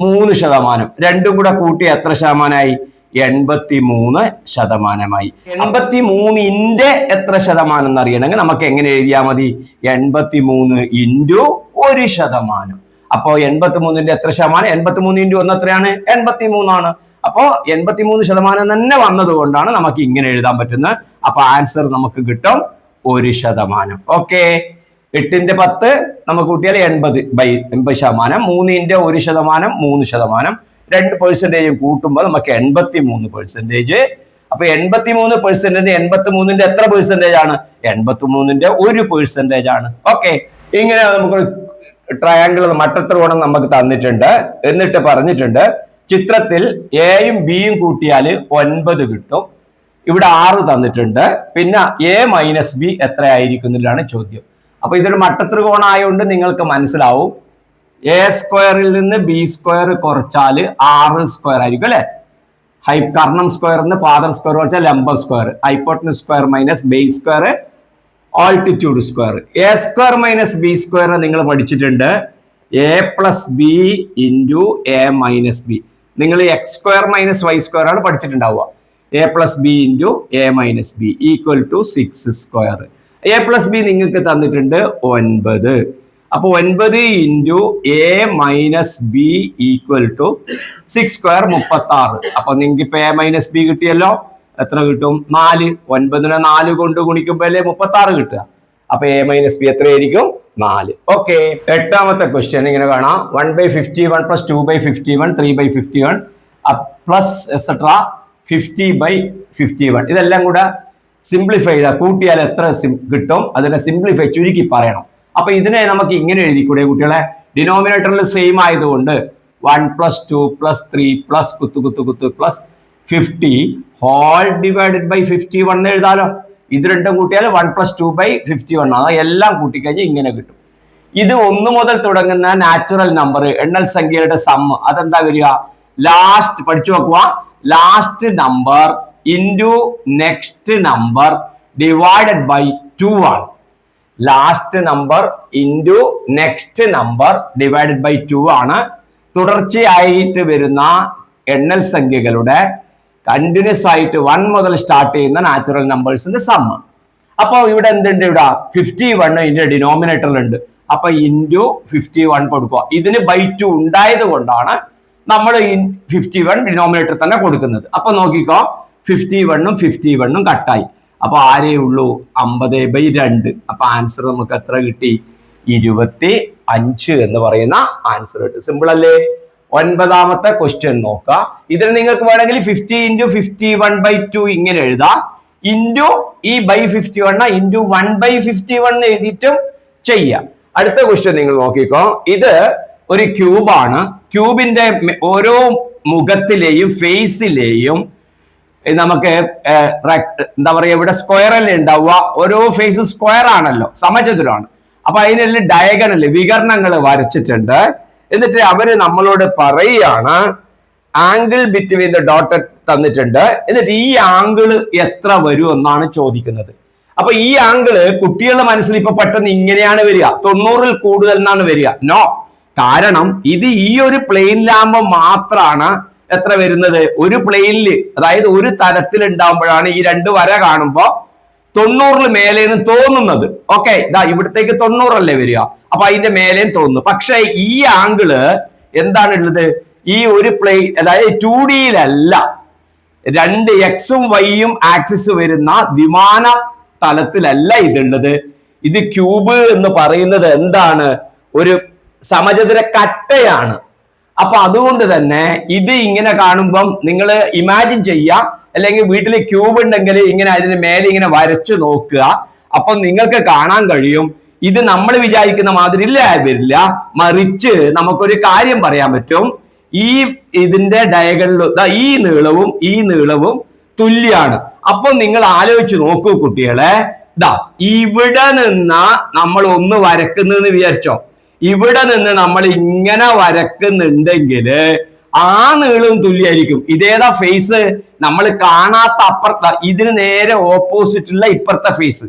മൂന്ന് ശതമാനം. രണ്ടും കൂടെ കൂട്ടി എത്ര ശതമാനമായി എൺപത്തി മൂന്ന് ശതമാനമായി. എൺപത്തി മൂന്നിന്റെ എത്ര ശതമാനം എന്ന് അറിയണമെങ്കിൽ നമുക്ക് എങ്ങനെ എഴുതിയാൽ മതി? എൺപത്തി മൂന്ന് ഇന്റു ഒരു ശതമാനം. അപ്പോ എൺപത്തി മൂന്നിന്റെ എത്ര ശതമാനം? എൺപത്തി മൂന്ന് ഇന്റു ഒന്ന് എത്രയാണ്? എൺപത്തി മൂന്നാണ് അപ്പോ എൺപത്തി മൂന്ന് ശതമാനം തന്നെ വന്നത് കൊണ്ടാണ് നമുക്ക് ഇങ്ങനെ എഴുതാൻ പറ്റുന്നത്. അപ്പൊ ആൻസർ നമുക്ക് കിട്ടും ഒരു ശതമാനം. ഓക്കെ. എട്ടിന്റെ പത്ത് നമുക്ക് കൂട്ടിയാൽ എൺപത് ബൈ എൺപത് ശതമാനം. മൂന്നിന്റെ ഒരു ശതമാനം മൂന്ന് ശതമാനം. രണ്ട് പെർസെന്റേജും കൂട്ടുമ്പോൾ നമുക്ക് എൺപത്തി മൂന്ന് പെർസെന്റേജ് അപ്പൊ എൺപത്തി മൂന്ന് പെർസെന്റേജ് എൺപത്തി മൂന്നിന്റെ എത്ര പെർസെന്റേജ് ആണ്? എൺപത്തി മൂന്നിന്റെ ഒരു പെർസെന്റേജ് ആണ്. ഓക്കെ ഇങ്ങനെ നമുക്ക് ട്രയാങ്കിൾ മട്ടത്രികോണം നമുക്ക് തന്നിട്ടുണ്ട്. എന്നിട്ട് പറഞ്ഞിട്ടുണ്ട് ചിത്രത്തിൽ എയും ബിയും കൂട്ടിയാൽ ഒൻപത് കിട്ടും. ഇവിടെ ആറ് തന്നിട്ടുണ്ട്. പിന്നെ എ മൈനസ് ബി എത്രയായിരിക്കും എന്നുള്ളതാണ് ചോദ്യം. അപ്പൊ ഇതൊരു മട്ടത്രികോണം ആയതുകൊണ്ട് നിങ്ങൾക്ക് മനസ്സിലാവും. എ സ്ക്വയറിൽ നിന്ന് ബി സ്ക്വയർ കുറച്ചാൽ ആറ് സ്ക്വയർ ആയിരിക്കും അല്ലെ? ഹൈ കർണം സ്ക്വയറിന് പാദം സ്ക്വയർ കുറച്ചാൽ ലംബം square ഹൈപ്പോട്ടന് square minus base square altitude square A square minus B square നിങ്ങൾ പഠിച്ചിട്ടുണ്ട്. A plus B into A minus B നിങ്ങൾ X square minus Y square ആണ് പഠിച്ചിട്ടുണ്ടാവുക. A plus B into A minus B equal to six square A plus B നിങ്ങൾക്ക് തന്നിട്ടുണ്ട് ഒൻപത്. അപ്പൊ ഒൻപത് into A minus B equal to six square മുപ്പത്തി ആറ് അപ്പൊ നിങ്ങൾക്ക് ഇപ്പൊ എ മൈനസ് ബി കിട്ടിയല്ലോ. എത്ര കിട്ടും? നാല്. ഒൻപതിനെ നാല് കൊണ്ട് ഗുണിക്കുമ്പോ അല്ലേ മുപ്പത്തി ആറ് കിട്ടുക. അപ്പൊ എ മൈനസ് ബി എത്രയായിരിക്കും? നാല്. ഓക്കെ. എട്ടാമത്തെ ക്വസ്റ്റ്യൻ ഇങ്ങനെ കാണാം. One by fifty one plus two by fifty one three by fifty one plus etcetera fifty by fifty one. ഇതെല്ലാം കൂടെ സിംപ്ലിഫൈ ചെയ്താൽ കൂട്ടിയാൽ എത്ര കിട്ടും? അതിനെ സിംപ്ലിഫൈ ചുരുക്കി പറയണം. അപ്പൊ ഇതിനെ നമുക്ക് ഇങ്ങനെ എഴുതിക്കൂടെ കുട്ടികളെ? ഡിനോമിനേറ്ററിൽ സെയിം ആയതുകൊണ്ട് one plus two plus three plus കുത്തു കുത്തു കുത്തു plus fifty whole divided by fifty one എഴുതാലോ? ഇത് രണ്ടും കൂട്ടിയാൽ one plus two by fifty one ആണ് എല്ലാം കൂട്ടിക്കഴിഞ്ഞ് ഇങ്ങനെ കിട്ടും. ഇത് ഒന്ന് മുതൽ തുടങ്ങുന്ന നാച്ചുറൽ നമ്പർ എണ്ണൽ സംഖ്യയുടെ സമ്മ് അതെന്താ വരിക? ലാസ്റ്റ് പഠിച്ചു നോക്കുക last number into next number divided by two ആണ്. Last number into next number divided by two ആണ്. തുടർച്ചയായിട്ട് വരുന്ന എണ്ണൽ സംഖ്യകളുടെ കണ്ടിന്യൂസ് ആയിട്ട് വൺ മുതൽ സ്റ്റാർട്ട് ചെയ്യുന്ന നാച്ചുറൽ നമ്പേഴ്സിന്റെ സമ്മ് അപ്പോൾ ഇവിടെ എന്തുണ്ട് ഇവിടെ? ഫിഫ്റ്റി വൺ ഇതിന്റെ ഡിനോമിനേറ്ററിൽ ഉണ്ട് അപ്പൊ ഇന്റു ഫിഫ്റ്റി വൺ കൊടുക്കുക. ഇതിന് ബൈ ടു ഉണ്ടായത് കൊണ്ടാണ് നമ്മൾ ഫിഫ്റ്റി വൺ ഡിനോമിനേറ്റർ തന്നെ കൊടുക്കുന്നത്. അപ്പൊ നോക്കിക്കോ. ഫിഫ്റ്റി വണ്ണും ഫിഫ്റ്റി വണ്ണും കട്ടായി അപ്പൊ ആരേ ഉള്ളൂ? അമ്പത് ബൈ രണ്ട്. അപ്പൊ ആൻസർ നമുക്ക് എത്ര കിട്ടി? ഇരുപത്തി അഞ്ച് എന്ന് പറയുന്ന ആൻസർ കിട്ടും. സിമ്പിൾ അല്ലേ? ഒൻപതാമത്തെ ക്വസ്റ്റ്യൻ നോക്കുക ഇതിന് നിങ്ങൾക്ക് വേണമെങ്കിൽ fifty into fifty one by two ഇങ്ങനെ എഴുതാം. ഇന്റു ഈ by fifty one into one by fifty one എഴുതിയിട്ടും ചെയ്യാം. അടുത്ത ക്വസ്റ്റ്യൻ നിങ്ങൾ നോക്കിക്കോ. ഇത് ഒരു ക്യൂബാണ് ക്യൂബിന്റെ ഓരോ മുഖത്തിലെയും ഫേസിലെയും നമുക്ക് എന്താ പറയുക ഇവിടെ സ്ക്വയർ അല്ലേ ഉണ്ടാവുക? ഓരോ ഫേസ് സ്ക്വയർ ആണല്ലോ സമചതുരമാണ്. അപ്പൊ അതിനുള്ള ഡയഗണൽ വികരണങ്ങൾ വരച്ചിട്ടുണ്ട്. എന്നിട്ട് അവർ നമ്മളോട് പറയുകയാണ് ആംഗിൾ ബിറ്റ്വീൻ ദ ഡോട്ട് തന്നിട്ടുണ്ട്. എന്നിട്ട് ഈ ആംഗിൾ എത്ര വരും എന്നാണ് ചോദിക്കുന്നത്. അപ്പൊ ഈ ആംഗിൾ കുട്ടികളുടെ മനസ്സിൽ ഇപ്പൊ പെട്ടെന്ന് ഇങ്ങനെയാണ് വരിക. തൊണ്ണൂറിൽ കൂടുതൽ എന്നാണ് വരിക. നോ കാരണം ഇത് ഈ ഒരു പ്ലെയിനിലാകുമ്പോൾ മാത്രമാണ് എത്ര വരുന്നത്? ഒരു പ്ലെയിനിൽ അതായത് ഒരു തരത്തിൽ ഉണ്ടാകുമ്പോഴാണ് ഈ രണ്ട് വര കാണുമ്പോ തൊണ്ണൂറിൽ മേലേന്ന് തോന്നുന്നത്. ഓക്കെ ഇതാ ഇവിടത്തേക്ക് തൊണ്ണൂറല്ലേ വരിക. അപ്പൊ അതിന്റെ മേലേന്ന് തോന്നുന്നു. പക്ഷെ ഈ ആംഗിൾ എന്താണ് ഉള്ളത്? ഈ ഒരു പ്ലെയിൻ അതായത് ടു ഡിയിലല്ല രണ്ട് എക്സും വൈയും ആക്സിസ് വരുന്ന വിമാന തലത്തിലല്ല ഇതുള്ളത്. ഇത് ക്യൂബ് എന്ന് പറയുന്നത് എന്താണ്? ഒരു സമചതുര കട്ടയാണ്. അപ്പൊ അതുകൊണ്ട് തന്നെ ഇത് ഇങ്ങനെ കാണുമ്പം നിങ്ങൾ ഇമാജിൻ ചെയ്യുക അല്ലെങ്കിൽ വീട്ടിൽ ക്യൂബ് ഉണ്ടെങ്കിൽ ഇങ്ങനെ അതിന് മേലെ ഇങ്ങനെ വരച്ചു നോക്കുക. അപ്പം നിങ്ങൾക്ക് കാണാൻ കഴിയും ഇത് നമ്മൾ വിചാരിക്കുന്ന മാതിരി ഇല്ല മറിച്ച് നമുക്കൊരു കാര്യം പറയാൻ പറ്റും. ഈ ഇതിന്റെ ഡയകളിൽ ഈ നീളവും ഈ നീളവും തുല്യാണ്. അപ്പൊ നിങ്ങൾ ആലോചിച്ച് നോക്കൂ കുട്ടികളെ. ഇതാ ഇവിടെ നിന്ന് നമ്മൾ ഒന്ന് വരക്കുന്നെന്ന് വിചാരിച്ചോ? ഇവിടെ നിന്ന് നമ്മൾ ഇങ്ങനെ വരക്കുന്നുണ്ടെങ്കിൽ ആ നീളവും തുല്യമായിരിക്കും ഇതേതാ ഫേസ് നമ്മൾ കാണാത്ത അപ്പുറത്ത ഇതിന് നേരെ ഓപ്പോസിറ്റുള്ള ഇപ്പുറത്തെ ഫേസ്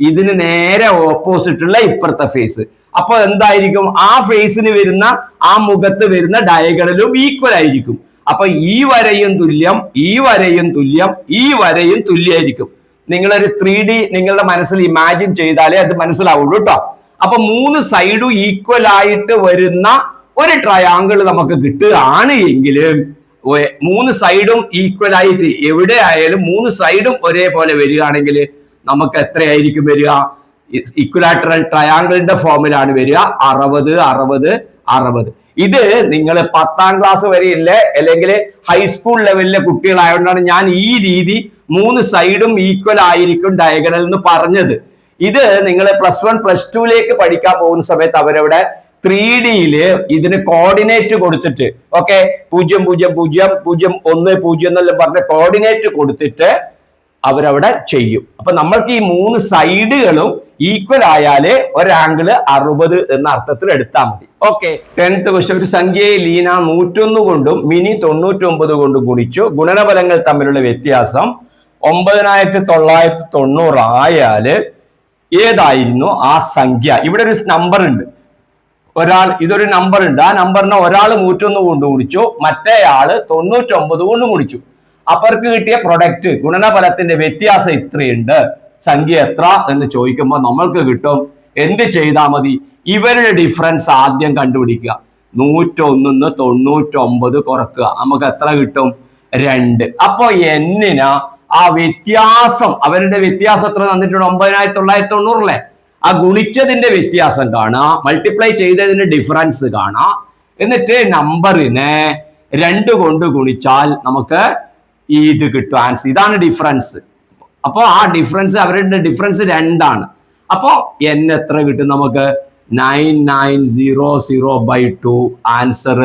ഇതിന് നേരെ ഓപ്പോസിറ്റുള്ള ഇപ്പുറത്തെ ഫേസ് അപ്പൊ എന്തായിരിക്കും? ആ ഫേസിന് വരുന്ന ആ മുഖത്ത് വരുന്ന ഡയഗണലും ഈക്വൽ ആയിരിക്കും. അപ്പൊ ഈ വരയും തുല്യം ഈ വരയും തുല്യം ഈ വരയും തുല്യമായിരിക്കും നിങ്ങളൊരു ത്രീ ഡി നിങ്ങളുടെ മനസ്സിൽ ഇമാജിൻ ചെയ്താലേ അത് മനസ്സിലാവുള്ളൂ കേട്ടോ അപ്പൊ മൂന്ന് സൈഡും ഈക്വൽ ആയിട്ട് വരുന്ന ഒരു ട്രയാങ്കിൾ നമുക്ക് കിട്ടുകയാണ് എങ്കിൽ മൂന്ന് സൈഡും ഈക്വൽ ആയിട്ട് എവിടെ ആയാലും മൂന്ന് സൈഡും ഒരേപോലെ വരികയാണെങ്കിൽ നമുക്ക് എത്രയായിരിക്കും വരിക? ഇക്വലാറ്ററൽ ട്രയാങ്കിളിന്റെ ഫോമിലാണ് വരിക. അറുപത് അറുപത് അറുപത്. ഇത് നിങ്ങൾ പത്താം ക്ലാസ് വരെയില്ലേ? അല്ലെങ്കിൽ ഹൈസ്കൂൾ ലെവലിലെ കുട്ടികളായതുകൊണ്ടാണ് ഞാൻ ഈ രീതി മൂന്ന് സൈഡും ഈക്വൽ ആയിരിക്കും ഡയഗണൽ എന്ന് പറഞ്ഞത്. ഇത് നിങ്ങൾ പ്ലസ് വൺ പ്ലസ് ടുവിലേക്ക് പഠിക്കാൻ പോകുന്ന സമയത്ത് അവരവിടെ ത്രീ ഡിയിൽ ഇതിന് കോർഡിനേറ്റ് കൊടുത്തിട്ട് ഓക്കെ പൂജ്യം പൂജ്യം പൂജ്യം പൂജ്യം ഒന്ന് പൂജ്യം എന്നെല്ലാം പറഞ്ഞ കോർഡിനേറ്റ് കൊടുത്തിട്ട് അവരവിടെ ചെയ്യും. അപ്പൊ നമ്മൾക്ക് ഈ മൂന്ന് സൈഡുകളും ഈക്വൽ ആയാൽ ഒരാംഗിൾ അറുപത് എന്ന അർത്ഥത്തിൽ എടുത്താൽ മതി. ഓക്കെ ടെൻത്ത് ക്വസ്റ്റ്യൻ ഒരു സംഖ്യയെ ലീന നൂറ്റൊന്ന് കൊണ്ടും മിനി തൊണ്ണൂറ്റി ഒമ്പത് കൊണ്ടും ഗുണിച്ചു. ഗുണനഫലങ്ങൾ തമ്മിലുള്ള വ്യത്യാസം ഒമ്പതിനായിരത്തി തൊള്ളായിരത്തി തൊണ്ണൂറ് ആയാൽ ഏതായിരുന്നു ആ സംഖ്യ? ഇവിടെ ഒരു നമ്പർ ഉണ്ട്. ഒരാൾ ഇതൊരു നമ്പർ ഉണ്ട്. ആ നമ്പറിനെ ഒരാൾ നൂറ്റൊന്ന് കൊണ്ട് കുടിച്ചു മറ്റേ ആൾ തൊണ്ണൂറ്റൊമ്പത് കൊണ്ട് കുടിച്ചു അപ്പർക്ക് കിട്ടിയ പ്രൊഡക്റ്റ് ഗുണനഫലത്തിന്റെ വ്യത്യാസം ഇത്രയുണ്ട്. സംഖ്യ എത്ര എന്ന് ചോദിക്കുമ്പോൾ നമ്മൾക്ക് കിട്ടും. എന്ത് ചെയ്താൽ മതി? ഇവരുടെ ഡിഫറൻസ് ആദ്യം കണ്ടുപിടിക്കുക. നൂറ്റൊന്നിന്ന് തൊണ്ണൂറ്റൊമ്പത് കുറക്കുക. നമുക്ക് എത്ര കിട്ടും? രണ്ട്. അപ്പോ എന്നിന ആ വ്യത്യാസം അവരുടെ വ്യത്യാസം എത്ര തന്നിട്ടുണ്ട്? ഒമ്പതിനായിരത്തി തൊള്ളായിരത്തി തൊണ്ണൂറല്ലേ ആ ഗുണിച്ചതിന്റെ വ്യത്യാസം കാണാ മൾട്ടിപ്ലൈ ചെയ്തതിന്റെ ഡിഫറൻസ് കാണാ. എന്നിട്ട് നമ്പറിനെ രണ്ട് കൊണ്ട് ഗുണിച്ചാൽ നമുക്ക് ഈ ഇത് കിട്ടും. ആൻസർ ഇതാണ് ഡിഫറൻസ് അപ്പോൾ ആ ഡിഫറൻസ് അവരുടെ ഡിഫറൻസ് രണ്ടാണ്. അപ്പോൾ എൻ എത്ര കിട്ടും നമുക്ക്? Nine nine zero zero by two. Answer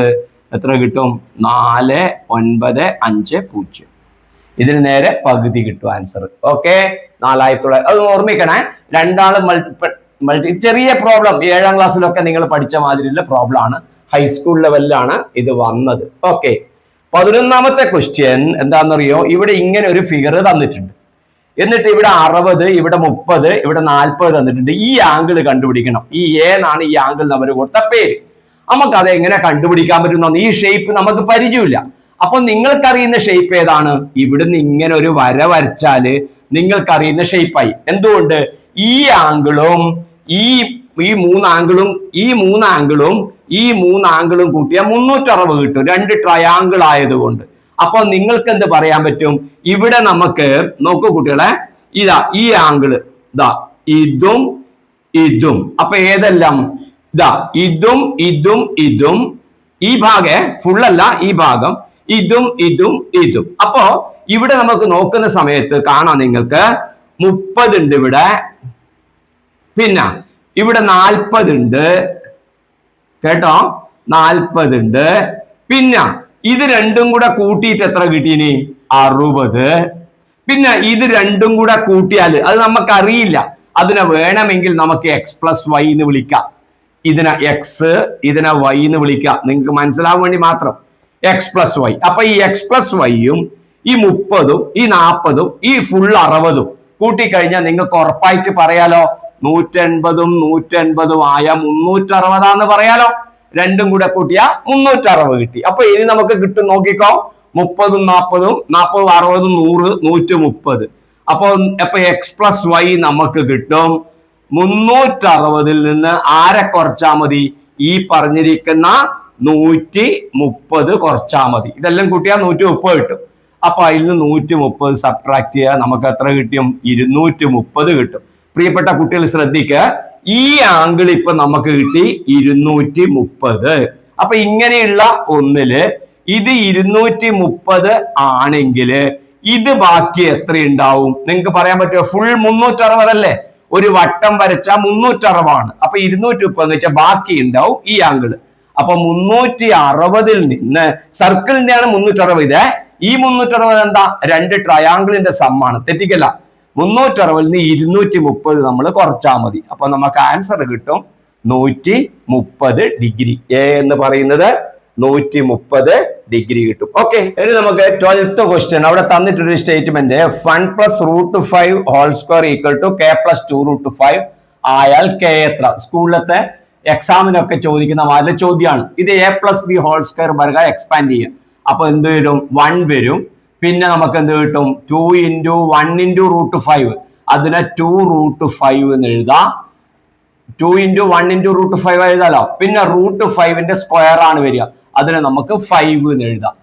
എത്ര കിട്ടും? നാല് ഒൻപത് അഞ്ച് പൂജ്യം. ഇതിന് നേരെ പകുതി കിട്ടും ആൻസർ ഓക്കെ നാലായിരത്തി തൊള്ളായിരത്തി അത് ഓർമ്മിക്കണേ. രണ്ടാൾ മൾട്ടിപ്പിൾ മൾട്ടി ചെറിയ പ്രോബ്ലം ഏഴാം ക്ലാസ്സിലൊക്കെ നിങ്ങൾ പഠിച്ച മാതിരിയുള്ള പ്രോബ്ലം ആണ്. ഹൈസ്കൂൾ ലെവലിലാണ് ഇത് വന്നത്. ഓക്കെ പതിനൊന്നാമത്തെ ക്വസ്റ്റ്യൻ എന്താണെന്നറിയോ? ഇവിടെ ഇങ്ങനെ ഒരു ഫിഗർ തന്നിട്ടുണ്ട്. എന്നിട്ട് ഇവിടെ അറുപത് ഇവിടെ മുപ്പത് ഇവിടെ നാൽപ്പത് തന്നിട്ടുണ്ട്. ഈ ആംഗിൾ കണ്ടുപിടിക്കണം. ഈ ഏന്നാണ് ഈ ആംഗിൾ നമ്മൾ കൊടുത്ത പേര്. നമുക്ക് അത് എങ്ങനെ കണ്ടുപിടിക്കാൻ പറ്റുന്ന ഈ ഷേപ്പ് നമുക്ക് പരിചയമില്ല. അപ്പൊ നിങ്ങൾക്കറിയുന്ന ഷേപ്പ് ഏതാണ്? ഇവിടുന്ന് ഇങ്ങനെ ഒരു വര വരച്ചാൽ നിങ്ങൾക്കറിയുന്ന ഷേപ്പായി എന്തുകൊണ്ട്? ഈ ആംഗിളും ഈ ഈ മൂന്ന് ആംഗിളും ഈ മൂന്ന് ആംഗിളും ഈ മൂന്ന് ആംഗിളും കൂട്ടിയാൽ മുന്നൂറ്ററുപത് കിട്ടും. രണ്ട് ട്രയാങ്കിൾ ആയതുകൊണ്ട്. അപ്പൊ നിങ്ങൾക്ക് എന്ത് പറയാൻ പറ്റും? ഇവിടെ നമുക്ക് നോക്കൂ കുട്ടികളെ ഇതാ ഈ ആംഗിൾ ഇതാ ഇതും ഇതും. അപ്പൊ ഏതെല്ലാം? ഇതാ ഇതും ഇതും ഇതും. ഈ ഭാഗേ ഫുള്ളല്ല ഈ ഭാഗം. ഇതും ഇതും ഇതും. അപ്പോ ഇവിടെ നമുക്ക് നോക്കുന്ന സമയത്ത് കാണാം നിങ്ങൾക്ക് മുപ്പതുണ്ട് ഇവിടെ. പിന്നെ ഇവിടെ നാൽപ്പതുണ്ട് കേട്ടോ? നാൽപ്പതുണ്ട് പിന്നെ ഇത് രണ്ടും കൂടെ കൂട്ടിയിട്ട് എത്ര കിട്ടീനി അറുപത്. പിന്നെ ഇത് രണ്ടും കൂടെ കൂട്ടിയാൽ അത് നമുക്ക് അറിയില്ല അതിനെ വേണമെങ്കിൽ നമുക്ക് എക്സ് പ്ലസ് വൈ എന്ന് വിളിക്കാം. ഇതിനെ എക്സ് ഇതിനെ വൈ എന്ന് വിളിക്കാം. നിങ്ങൾക്ക് മനസ്സിലാവാൻ വേണ്ടി മാത്രം. എക്സ് പ്ലസ് വൈ അപ്പൊ ഈ എക്സ് പ്ലസ് വൈയും ഈ മുപ്പതും ഈ നാൽപ്പതും ഈ ഫുൾ അറുപതും കൂട്ടിക്കഴിഞ്ഞാൽ നിങ്ങൾക്ക് ഉറപ്പായിട്ട് പറയാലോ. നൂറ്റൻപതും നൂറ്റൻപതും ആയ മുന്നൂറ്ററുപതാന്ന് പറയാലോ. രണ്ടും കൂടെ കൂട്ടിയ മുന്നൂറ്ററുപത് കിട്ടി. അപ്പൊ ഇനി നമുക്ക് കിട്ടും നോക്കിക്കോ. മുപ്പതും നാൽപ്പതും നാൽപ്പതും അറുപതും നൂറ് നൂറ്റി മുപ്പത്. അപ്പൊ അപ്പൊ എക്സ് പ്ലസ് വൈ നമുക്ക് കിട്ടും. മുന്നൂറ്ററുപതിൽ നിന്ന് ആരെ കുറച്ചാൽ മതി? ഈ പറഞ്ഞിരിക്കുന്ന നൂറ്റി മുപ്പത് കുറച്ചാൽ മതി. ഇതെല്ലാം കൂട്ടിയാൽ നൂറ്റി മുപ്പത് കിട്ടും. അപ്പൊ അതിൽ നിന്ന് നൂറ്റി മുപ്പത് സബ്ട്രാക്ട് ചെയ്യുക നമുക്ക് എത്ര കിട്ടിയും? ഇരുന്നൂറ്റി മുപ്പത് കിട്ടും. പ്രിയപ്പെട്ട കുട്ടികൾ ശ്രദ്ധിക്കുക ഈ ആംഗിൾ ഇപ്പൊ നമുക്ക് കിട്ടി ഇരുന്നൂറ്റി മുപ്പത് അപ്പൊ ഇങ്ങനെയുള്ള ഒന്നിൽ ഇത് ഇരുന്നൂറ്റി മുപ്പത് ആണെങ്കിൽ ഇത് ബാക്കി എത്ര ഉണ്ടാവും? നിങ്ങൾക്ക് പറയാൻ പറ്റുമോ? ഫുൾ മുന്നൂറ്ററുപതല്ലേ? ഒരു വട്ടം വരച്ച മുന്നൂറ്ററുപതാണ്. അപ്പൊ ഇരുന്നൂറ്റി മുപ്പത് എന്ന് വെച്ചാൽ ബാക്കി ഉണ്ടാവും ഈ ആംഗിൾ അപ്പൊ മുന്നൂറ്റി അറുപതിൽ നിന്ന് സർക്കിളിന്റെയാണ് മുന്നൂറ്റി അറുപത് ഇത് ഈ മുന്നൂറ്റി അറുപത് എന്താ? രണ്ട് ട്രയാങ്കിളിന്റെ സമ്മാണ്. തെറ്റിക്കല്ല. മുന്നൂറ്റി അറുപതിൽ നിന്ന് ഇരുന്നൂറ്റി മുപ്പത് നമ്മൾ കുറച്ചാൽ മതി. അപ്പൊ നമുക്ക് ആൻസർ കിട്ടും. നൂറ്റി മുപ്പത് ഡിഗ്രി. എ എന്ന് പറയുന്നത് നൂറ്റി മുപ്പത് ഡിഗ്രി കിട്ടും. ഓക്കെ ഇനി നമുക്ക് ട്വൽത്ത് ക്വസ്റ്റ്യൻ അവിടെ തന്നിട്ടൊരു statement one plus root five whole square equal to K plus two root five ആയാൽ കെ എത്ര? സ്കൂളിലത്തെ എക്സാമിനൊക്കെ ചോദിക്കുന്ന വളരെ ചോദ്യമാണ്. ഇത് A plus B whole square വരിക എക്സ്പാൻഡ് ചെയ്യുക അപ്പൊ എന്ത് വരും? വൺ വരും. പിന്നെ നമുക്ക് എന്ത് കിട്ടും? Two into one into root five അതിനെ ടു റൂട്ട് ഫൈവ് എന്ന് എഴുതാം. Two into one into root five എഴുതാലോ? പിന്നെ റൂട്ട് ഫൈവിന്റെ സ്ക്വയർ ആണ് വരിക. അതിനെ നമുക്ക് ഫൈവ് എന്ന് എഴുതാം.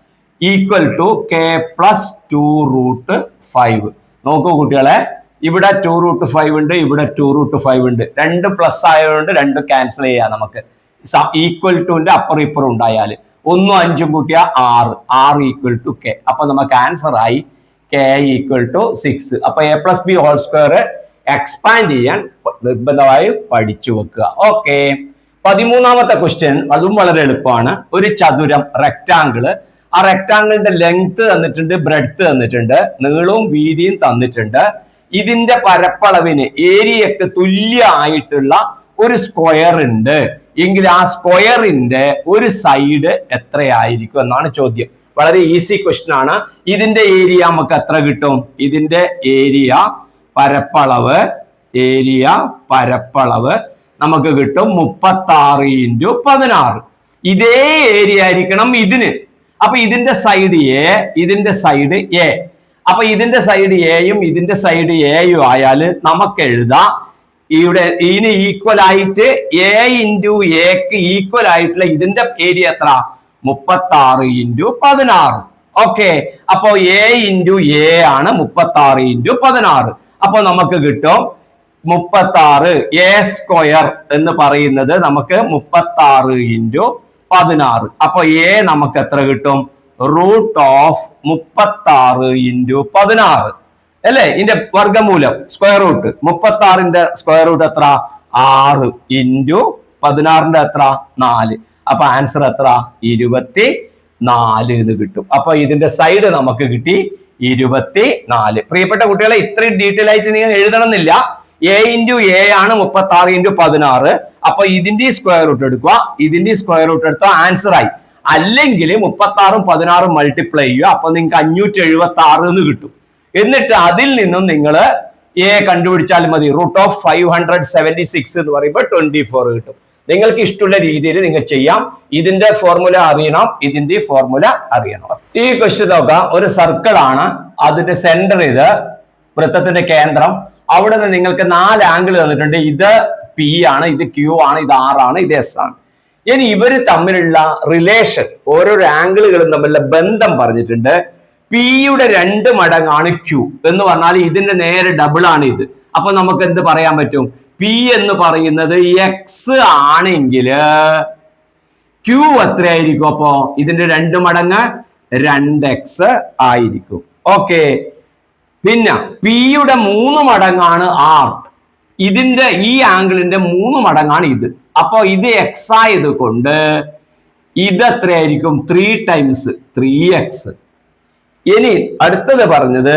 Equal to K plus two root five നോക്കൂ കുട്ടികളെ. ഇവിടെ ടു റൂട്ട് ഫൈവ് ഉണ്ട് ഇവിടെ ടു റൂട്ട് ഫൈവ് ഉണ്ട്. രണ്ട് പ്ലസ് ആയതുകൊണ്ട് രണ്ട് ക്യാൻസൽ ചെയ്യാം നമുക്ക്. ഈക്വൽ ടുവിന്റെ അപ്പർ ഇപ്പർ ഉണ്ടായാൽ ഒന്നും അഞ്ചും കൂട്ടിയ ആറ്. ആറ് ഈക്വൽ ടു കെ അപ്പൊ നമുക്ക് ആൻസർ ആയി. കെ ഈക്വൽ ടു സിക്സ് അപ്പൊ A plus B whole square expand ചെയ്യാൻ നിർബന്ധമായി പഠിച്ചു വെക്കുക. ഓക്കെ പതിമൂന്നാമത്തെ ക്വസ്റ്റ്യൻ അതും വളരെ എളുപ്പമാണ്. ഒരു ചതുരം റെക്റ്റാങ്കിൾ ആ റെക്റ്റാങ്കിളിന്റെ ലെങ്ത് തന്നിട്ടുണ്ട് ബ്രെഡ്ത്ത് തന്നിട്ടുണ്ട് നീളവും വീതിയും തന്നിട്ടുണ്ട്. ഇതിന്റെ പരപ്പളവിന് ഏരിയക്ക് തുല്യമായിട്ടുള്ള ഒരു സ്ക്വയർ ഉണ്ട്. എങ്കിൽ ആ സ്ക്വയറിന്റെ ഒരു സൈഡ് എത്രയായിരിക്കും എന്നാണ് ചോദ്യം. വളരെ ഈസി ക്വസ്റ്റൻ ആണ്. ഇതിന്റെ ഏരിയ നമുക്ക് എത്ര കിട്ടും? ഇതിന്റെ ഏരിയ പരപ്പളവ് ഏരിയ പരപ്പളവ് നമുക്ക് കിട്ടും മുപ്പത്തി ആറ് ഇന്റു പതിനാറ്. ഇതേ ഏരിയ ആയിരിക്കണം ഇതിന്. അപ്പൊ ഇതിന്റെ സൈഡ് എ ഇതിന്റെ സൈഡ് എ അപ്പൊ ഇതിന്റെ സൈഡ് എയും ഇതിന്റെ സൈഡ് എയും ആയാൽ നമുക്ക് എഴുതാം. ഇവിടെ ഇതിന് ഈക്വൽ ആയിട്ട് എ ഇന്റു എക്ക് ഈക്വൽ ആയിട്ടുള്ള ഇതിന്റെ ഏരിയ എത്ര? മുപ്പത്തി ആറ് ഇന്റു പതിനാറ്. ഓക്കെ അപ്പോ എ ഇന്റു എ ആണ് മുപ്പത്തി ആറ് ഇന്റു പതിനാറ്. അപ്പൊ നമുക്ക് കിട്ടും മുപ്പത്തി ആറ് എ സ്ക്വയർ എന്ന് പറയുന്നത് നമുക്ക് മുപ്പത്തി ആറ് ഇന്റു പതിനാറ്. അപ്പൊ എ നമുക്ക് എത്ര കിട്ടും? റൂട്ട് ഓഫ് മുപ്പത്തി ആറ് ഇന്റു പതിനാറ്. അല്ലേ? ഇതിന്റെ വർഗമൂലം സ്ക്വയർ റൂട്ട്. മുപ്പത്തി ആറിന്റെ സ്ക്വയർ റൂട്ട് എത്ര? ആറ് ഇന്റു പതിനാറിന്റെ എത്ര? നാല്. അപ്പൊ ആൻസർ എത്ര? ഇരുപത്തി നാല് എന്ന് കിട്ടും. അപ്പൊ ഇതിന്റെ സൈഡ് നമുക്ക് കിട്ടി ഇരുപത്തി നാല് പ്രിയപ്പെട്ട കുട്ടികളെ ഇത്രയും ഡീറ്റെയിൽ ആയിട്ട് നിങ്ങൾ എഴുതണമെന്നില്ല. എ ഇന്റു എ ആണ് മുപ്പത്തി ആറ് ഇന്റു പതിനാറ്. അപ്പൊ ഇതിന്റെ സ്ക്വയർ റൂട്ട് എടുക്കുക. ഇതിന്റെ സ്ക്വയർ റൂട്ട് എടുത്താൽ ആൻസർ ആയി. അല്ലെങ്കിൽ മുപ്പത്തി ആറും പതിനാറും മൾട്ടിപ്ലൈ ചെയ്യുക. അപ്പൊ നിങ്ങൾക്ക് അഞ്ഞൂറ്റി എഴുപത്തി ആറ് എന്ന് കിട്ടും. എന്നിട്ട് അതിൽ നിന്നും നിങ്ങൾ എ കണ്ടുപിടിച്ചാൽ മതി. Root of five hundred seventy six എന്ന് പറയുമ്പോൾ ട്വന്റി ഫോർ കിട്ടും. നിങ്ങൾക്ക് ഇഷ്ടമുള്ള രീതിയിൽ നിങ്ങൾ ചെയ്യാം. ഇതിന്റെ ഫോർമുല അറിയണം. ഇതിന്റെ ഫോർമുല അറിയണം. ഈ ക്വസ്റ്റ്യൻ നോക്കാം. ഒരു സർക്കിൾ ആണ്. അതിന്റെ സെന്റർ ഇത്. വൃത്തത്തിന്റെ കേന്ദ്രം. അവിടെ നിന്ന് നിങ്ങൾക്ക് നാല് ആംഗിൾ തന്നിട്ടുണ്ട്. ഇത് പി ആണ്. ഇത് ക്യൂ ആണ്. ഇത് ആർ ആണ്. ഇത് എസ് ആണ്. ഇനി ഇവർ തമ്മിലുള്ള റിലേഷൻ ഓരോ ആംഗിളുകളും തമ്മിലുള്ള ബന്ധം പറഞ്ഞിട്ടുണ്ട്. പിയുടെ രണ്ട് മടങ്ങാണ് ക്യൂ എന്ന് പറഞ്ഞാൽ ഇതിന്റെ നേരെ ഡബിൾ ആണ് ഇത്. അപ്പൊ നമുക്ക് എന്ത് പറയാൻ പറ്റും? പി എന്ന് പറയുന്നത് എക്സ് ആണെങ്കിൽ ക്യൂ എത്രയായിരിക്കും അപ്പോ? ഇതിന്റെ രണ്ട് മടങ്ങ് രണ്ട് എക്സ് ആയിരിക്കും. ഓക്കെ പിന്നെ പിയുടെ മൂന്ന് മടങ്ങാണ് ആർ ഇതിന്റെ ഈ ആംഗിളിന്റെ മൂന്ന് മടങ്ങാണ് ഇത്. അപ്പൊ ഇത് എക്സ് ആയത് കൊണ്ട് ഇത് എത്രയായിരിക്കും? ത്രീ ടൈംസ് ത്രീ എക്സ് ഇനി അടുത്തത് പറഞ്ഞത്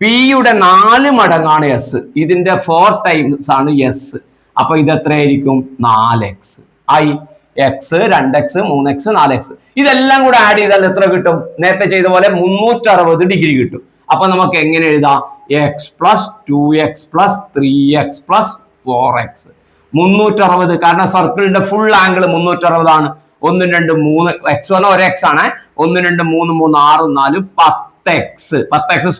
പിയുടെ നാല് മടങ്ങാണ് എസ് ഇതിന്റെ ഫോർ ടൈംസ് ആണ് എസ് അപ്പൊ ഇത് എത്രയായിരിക്കും? നാല് എക്സ് ഐ എക്സ് രണ്ട് എക്സ് മൂന്ന് എക്സ് നാല് എക്സ് ഇതെല്ലാം കൂടെ ആഡ് ചെയ്താൽ എത്ര കിട്ടും? നേരത്തെ ചെയ്ത പോലെ മുന്നൂറ്റി അറുപത് ഡിഗ്രി കിട്ടും. അപ്പൊ നമുക്ക് എങ്ങനെ എഴുതാം? X plus two X plus three X plus four X മുന്നൂറ്റി അറുപത് കാരണം സർക്കിളിന്റെ ഫുൾ ആംഗിൾ മുന്നൂറ്റി അറുപതാണ് ഒന്നും രണ്ട് മൂന്ന് എക്സ് പറഞ്ഞ ഒരു എക്സ് ആണ്. ഒന്ന് രണ്ട് മൂന്ന് മൂന്ന് ആറ് നാല് പത്ത് എക്സ് പത്ത് എക്സ്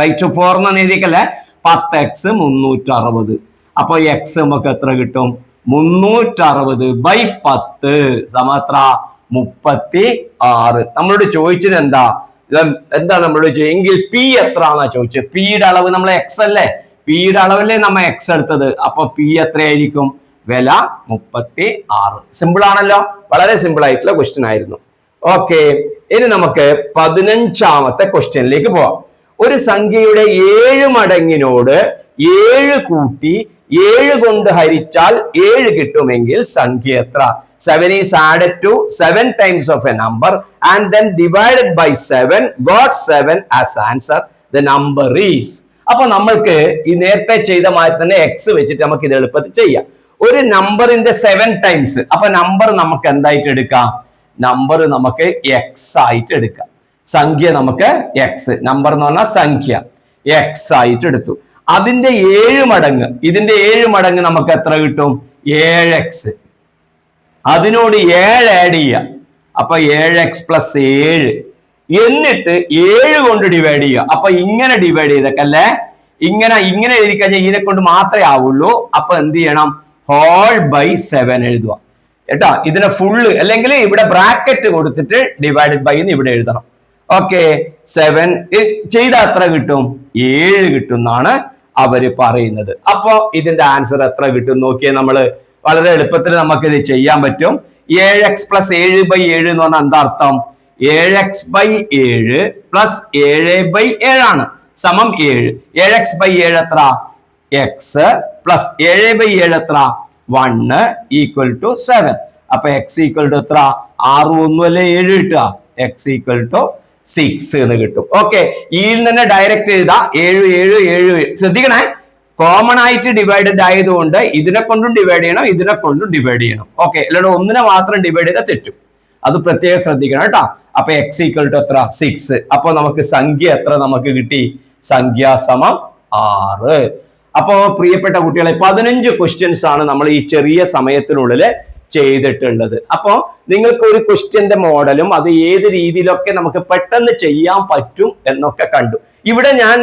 റൈറ്റ് ഫോർ എന്ന് എഴുതിക്കല്ലേ പത്ത് എക്സ് മുന്നൂറ്റി അറുപത് അപ്പൊ എക്സ് നമുക്ക് എത്ര കിട്ടും? മുന്നൂറ്റി അറുപത് ബൈ പത്ത്. സമത്ര മുപ്പത്തി ആറ് നമ്മളോട് ചോദിച്ചത് എന്താ? എന്താ നമ്മളോട് ചോദിച്ചത്? എങ്കിൽ പി എത്ര ആണെന്നാ ചോദിച്ചത് പിയുടെ അളവ് നമ്മൾ എക്സ് അല്ലേ? പിയുടെ അളവല്ലേ നമ്മൾ എക്സ് എടുത്തത്? അപ്പൊ പി എത്രയായിരിക്കും? വില മുപ്പത്തി ആറ് സിമ്പിൾ ആണല്ലോ. വളരെ സിമ്പിൾ ആയിട്ടുള്ള ക്വസ്റ്റ്യൻ ആയിരുന്നു. ഓക്കെ ഇനി നമുക്ക് പതിനഞ്ചാമത്തെ ക്വസ്റ്റ്യനിലേക്ക് പോവാം. ഒരു സംഖ്യയുടെ ഏഴ് മടങ്ങിനോട് ഏഴ് കൂട്ടി ഏഴ് കൊണ്ട് ഹരിച്ചാൽ ഏഴ് കിട്ടുമെങ്കിൽ സംഖ്യ എത്ര? Seven is added to seven times of a number and then divided by seven got seven as answer the number is അപ്പൊ നമ്മൾക്ക് ഈ നേരത്തെ ചെയ്ത മാതിരി തന്നെ എക്സ് വെച്ചിട്ട് നമുക്ക് ഇത് എളുപ്പത്തിൽ ചെയ്യാം. ഒരു നമ്പറിന്റെ സെവൻ ടൈംസ് അപ്പൊ നമ്പർ നമുക്ക് എന്തായിട്ട് എടുക്കാം? നമ്പർ നമുക്ക് എക്സ് ആയിട്ട് എടുക്കാം. സംഖ്യ നമുക്ക് എക്സ് നമ്പർ എന്ന് പറഞ്ഞാൽ സംഖ്യ. എക്സ് ആയിട്ട് എടുത്തു. അതിന്റെ ഏഴ് മടങ്ങ്. ഇതിന്റെ ഏഴ് മടങ്ങ് നമുക്ക് എത്ര കിട്ടും? ഏഴ് എക്സ് അതിനോട് ഏഴ് ആഡ് ചെയ്യുക അപ്പൊ ഏഴ് എക്സ് പ്ലസ് ഏഴ്. എന്നിട്ട് ഏഴ് കൊണ്ട് ഡിവൈഡ് ചെയ്യുക. അപ്പൊ ഇങ്ങനെ ഡിവൈഡ് ചെയ്തേക്കല്ലേ ഇങ്ങനെ ഇങ്ങനെ എഴുതി കഴിഞ്ഞാൽ ഇതിനെ കൊണ്ട് മാത്രമേ ആവുള്ളൂ. അപ്പൊ എന്ത് ചെയ്യണം? ഹോൾ ബൈ സെവൻ എഴുതുക. കേട്ടോ? ഇതിനെ ഫുള്ള് അല്ലെങ്കിൽ ഇവിടെ ബ്രാക്കറ്റ് കൊടുത്തിട്ട് ഡിവൈഡഡ് ബൈ എന്ന് ഇവിടെ എഴുതണം. ഓക്കെ സെവൻ ചെയ്ത എത്ര കിട്ടും? ഏഴ് കിട്ടും എന്നാണ് അവർ പറയുന്നത്. അപ്പോ ഇതിന്റെ ആൻസർ എത്ര കിട്ടും നോക്കിയാൽ നമ്മൾ വളരെ എളുപ്പത്തിൽ നമുക്ക് ഇത് ചെയ്യാൻ പറ്റും. ഏഴ് എക്സ് പ്ലസ് ഏഴ് ബൈ ഏഴ് എന്ന് പറഞ്ഞാൽ എന്താ അർത്ഥം? ഏഴ് എക്സ് ബൈ ഏഴ് പ്ലസ് ഏഴ് ബൈ ഏഴാണ് സമം ഏഴ്. ഏഴ് എക്സ് ബൈ ഏഴ് എത്ര? എക്സ് പ്ലസ് ഏഴ് ബൈ ഏഴ് എത്ര? വണ്ണ് ഈക്വൽ ടു സെവൻ അപ്പൊ എക്സ് ഈക്വൽ ടു എത്ര? ആറ് ഒന്നുമല്ലേ ഏഴ് കിട്ടുക? എക്സ് ഈക്വൽ ടു സിക്സ് എന്ന് കിട്ടും. ഓക്കെ ഈ തന്നെ ഡയറക്റ്റ് എഴുതാ. ഏഴ് ഏഴ് ഏഴ്. ശ്രദ്ധിക്കണേ. കോമൺ ആയിട്ട് ഡിവൈഡഡ് ആയതുകൊണ്ട് ഇതിനെ കൊണ്ടും ഡിവൈഡ് ചെയ്യണം ഇതിനെ കൊണ്ടും ഡിവൈഡ് ചെയ്യണം. ഓക്കെ അല്ലാണ്ട് ഒന്നിനെ മാത്രം ഡിവൈഡ് ചെയ്താൽ തെറ്റും. അത് പ്രത്യേകം ശ്രദ്ധിക്കണം കേട്ടോ. അപ്പൊ എക്സ് ഈക്വൽ ടു എത്ര? സിക്സ് അപ്പൊ നമുക്ക് സംഖ്യ എത്ര നമുക്ക് കിട്ടി? സംഖ്യ സമം ആറ്. അപ്പോ പ്രിയപ്പെട്ട കുട്ടികളെ പതിനഞ്ച് ക്വസ്റ്റ്യൻസ് ആണ് നമ്മൾ ഈ ചെറിയ സമയത്തിനുള്ളിൽ ചെയ്തിട്ടുള്ളത്. അപ്പോ നിങ്ങൾക്ക് ഒരു ക്വസ്റ്റ്യന്റെ മോഡലും അത് ഏത് രീതിയിലൊക്കെ നമുക്ക് പെട്ടെന്ന് ചെയ്യാൻ പറ്റും എന്നൊക്കെ കണ്ടു. ഇവിടെ ഞാൻ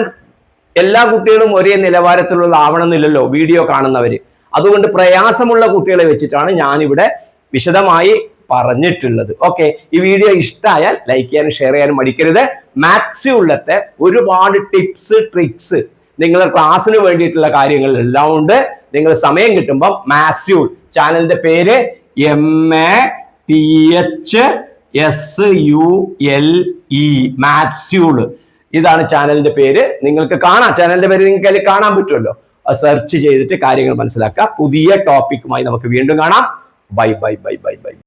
എല്ലാ കുട്ടികളും ഒരേ നിലവാരത്തിലുള്ള ആവണമെന്നില്ലല്ലോ വീഡിയോ കാണുന്നവര്. അതുകൊണ്ട് പ്രയാസമുള്ള കുട്ടികളെ വെച്ചിട്ടാണ് ഞാനിവിടെ വിശദമായി പറഞ്ഞിട്ടുള്ളത്. ഓക്കെ ഈ വീഡിയോ ഇഷ്ടമായാൽ ലൈക്ക് ചെയ്യാനും ഷെയർ ചെയ്യാനും മടിക്കരുത്. മാത്സ് ഉള്ളത്തെ ഒരുപാട് ടിപ്സ് ട്രിക്സ് നിങ്ങളുടെ ക്ലാസ്സിന് വേണ്ടിയിട്ടുള്ള കാര്യങ്ങൾ എല്ലാം ഉണ്ട്. നിങ്ങൾ സമയം കിട്ടുമ്പോൾ മാസ്യൂൾ ചാനലിന്റെ പേര് M A T H S U L E മാത്സ്യൂൾ ഇതാണ് ചാനലിന്റെ പേര്. നിങ്ങൾക്ക് കാണാം. ചാനലിന്റെ പേര് നിങ്ങൾക്ക് അതിൽ കാണാൻ പറ്റുമല്ലോ. സെർച്ച് ചെയ്തിട്ട് കാര്യങ്ങൾ മനസ്സിലാക്കുക പുതിയ ടോപ്പിക്കുമായി നമുക്ക് വീണ്ടും കാണാം. Bye bye bye bye bye